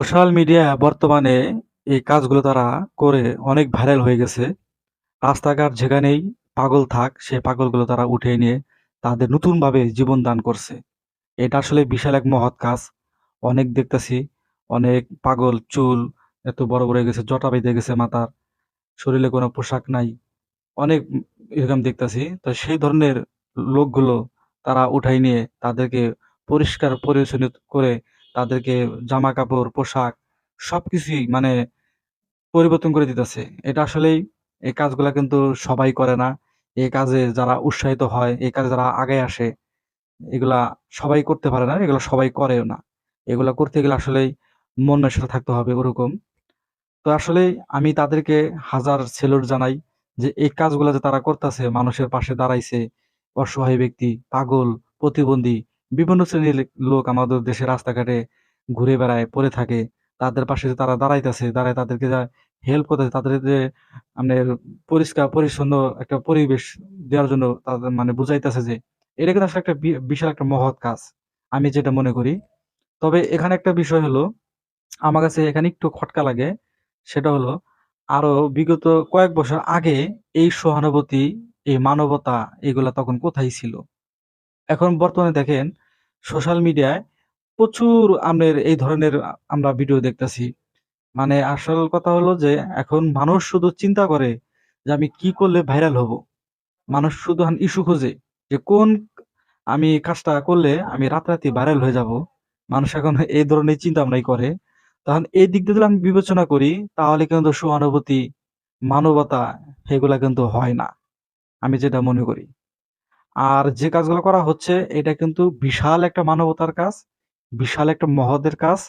Social media বর্তমানে এই কাজগুলো তারা করে অনেক ভাইরাল হয়ে গেছে। রাস্তাঘাট যেখানেই পাগল থাক, সে পাগলগুলো তারা উঠিয়ে নিয়ে তাদের নতুনভাবে জীবন দান করছে। এটা আসলে বিশাল এক মহৎ কাজ। অনেক দেখতেছি, অনেক পাগল চুল এত বড়, বড় হয়ে গেছে, জটা বেঁধে গেছে মাথার, শরীরে কোনো পোশাক নাই। অনেক এরকম দেখতাছি। তো সেই ধরনের লোকগুলো তারা উঠাই নিয়ে তাদেরকে পরিষ্কার পরিচ্ছন্ন করে তাদেরকে জামা-কাপড়, পোশাক সবকিছুই মানে পরিবর্তন করে দিতেছে। এটা আসলেই এই কাজগুলা কিন্তু সবাই করে না। এই কাজে যারা উৎসাহিত হয়, এই কাজে যারা আগে আসে, এগুলা সবাই করতে পারে না। এগুলা সবাই করেও না। এগুলা করতে গেলে আসলেই মন মানসিকতা থাকতে হবে ওরকম। তো আসলেই আমি তাদেরকে হাজার সেলুট জানাই যে এই কাজগুলা যে তারা করতাছে, মানুষের পাশে দাঁড়াইছে, অসহায় ব্যক্তি, পাগল, প্রতিবন্ধী, বিভিন্ন শ্রেণির লোক আমাদের দেশের রাস্তাঘাটে ঘুরে বেড়ায়, পড়ে থাকে। তাদের পাশে তারা দাঁড়াইতেছে, দাঁড়ায় তাদেরকে যা হেল্প করতেছে, তাদের যে আপনার পরিষ্কার পরিচ্ছন্ন একটা পরিবেশ দেওয়ার জন্য তাদের মানে বুঝাইতেছে যে, এটা কিন্তু আসলে একটা বিশাল একটা মহৎ কাজ। আমি যেটা মনে করি। তবে এখানে একটা বিষয় হলো, আমার কাছে এখানে একটু খটকা লাগে। সেটা হলো আরও বিগত কয়েক বছর আগে এই সহানুভূতি, এই মানবতা এগুলা তখন কোথায় ছিল? এখন বর্তমানে দেখেন সোশ্যাল মিডিয়ায় প্রচুর আমের এই ধরনের আমরা ভিডিও দেখতেছি। মানে আসল কথা হলো যে এখন মানুষ শুধু চিন্তা করে যে আমি কি করলে ভাইরাল হব মানুষ শুধু ইস্যু খোঁজে যে কোন আমি কাজটা করলে আমি রাতারাতি ভাইরাল হয়ে যাব মানুষ এখন এই ধরনের চিন্তা-ভাবনাই করে। তখন এই দিক দিয়ে আমি বিবেচনা করি তাহলে কিন্তু সহানুভূতি, মানবতা এগুলা কিন্তু হয় না। আমি যেটা মনে করি। আর যে কাজগুলো করা হচ্ছে এটা কিন্তু বিশাল একটা মানবতার কাজ, বিশাল একটা মহদের কাজ।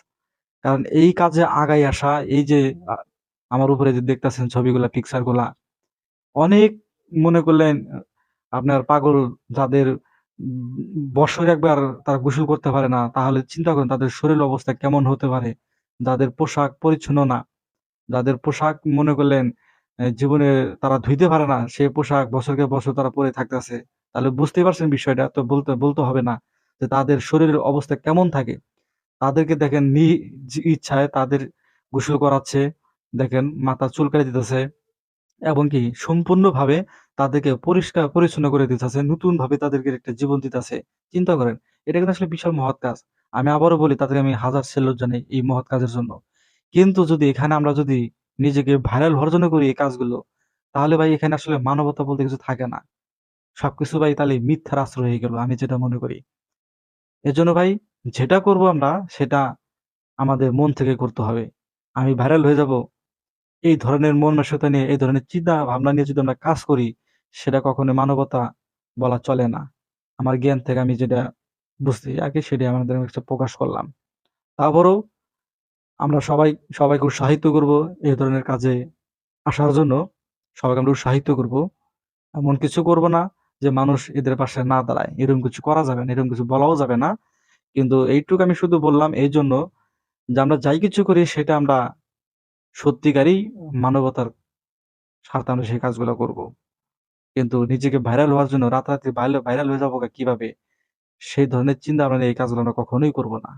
কারণ এই কাজে আগায় আসা এই যে আমার উপরে যে দেখতেছেন ছবিগুলা, পিকচারগুলা অনেক মনে করলেন আপনার পাগল যাদের বৎসরে একবার তারা গোসল করতে পারে না, তাহলে চিন্তা করেন তাদের শরীর অবস্থা কেমন হতে পারে? যাদের পোশাক পরিচ্ছন্ন না, যাদের পোশাক মনে করলেন জীবনে তারা ধুইতে পারে না, সে পোশাক বছরকে বছর তারা পরে থাকতেছে। তাহলে বুঝতেই পারছেন বিষয়টা। তো বলতে বলতে হবে না যে তাদের শরীরের অবস্থা কেমন থাকে। তাদেরকে দেখেন নিজ ইচ্ছায় তাদের গোসল করাচ্ছে। দেখেন মাথা চুলকায় দিতেছে। এমনকি সম্পূর্ণভাবে তাদেরকে পরিষ্কার পরিচ্ছন্ন করে দিতেছে। নতুনভাবে তাদেরকে একটা জীবন দিতেছে। চিন্তা করেন। এটা কিন্তু আসলে বিশাল মহৎ কাজ। আমি আবারও বলি তাদেরকে আমি হাজার সেলুট জানাই এই মহৎ কাজের জন্য। কিন্তু যদি এখানে আমরা যদি নিজেকে ভাইরাল হওয়ার জন্য করি এই কাজগুলো, তাহলে ভাই এখানে আসলে মানবতা বলতে কিছু থাকে না। সবকিছু ভাই তাহলে মিথ্যার আশ্রয় হয়ে গেল। আমি যেটা মনে করি। এজন্য ভাই যেটা করব আমরা সেটা আমাদের মন থেকে করতে হবে। আমি ভাইরাল হয়ে যাব এই ধরনের মন মানসিকতা নিয়ে, এই ধরনের চিন্তা ভাবনা নিয়ে যদি আমরা কাজ করি, সেটা কখনো মানবতা বলা চলে না। আমার জ্ঞান থেকে আমি যেটা বুঝছি আগে সেটাই আমাদের প্রকাশ করলাম। তারপরেও আমরা সবাই সবাইকে উৎসাহিত করব এই ধরনের কাজে আসার জন্য। সবাইকে আমরা উৎসাহিত করব। এমন কিছু করব না যে মানুষ এদের পাশে না দাঁড়ায়। এরকম কিছু করা যাবে না, এরকম কিছু বলাও যাবে না। কিন্তু এইটুকু আমি শুধু বললাম এই জন্য যে আমরা যাই কিছু করি সেটা আমরা সত্যিকারই মানবতার স্বার্থে আমরা সেই কাজগুলো করব। কিন্তু নিজেকে ভাইরাল হওয়ার জন্য রাতারাতি ভাইরাল ভাইরাল হয়ে যাব কীভাবে? সেই ধরনের চিন্তা ভাবনা এই কাজগুলো আমরা কখনোই করব না।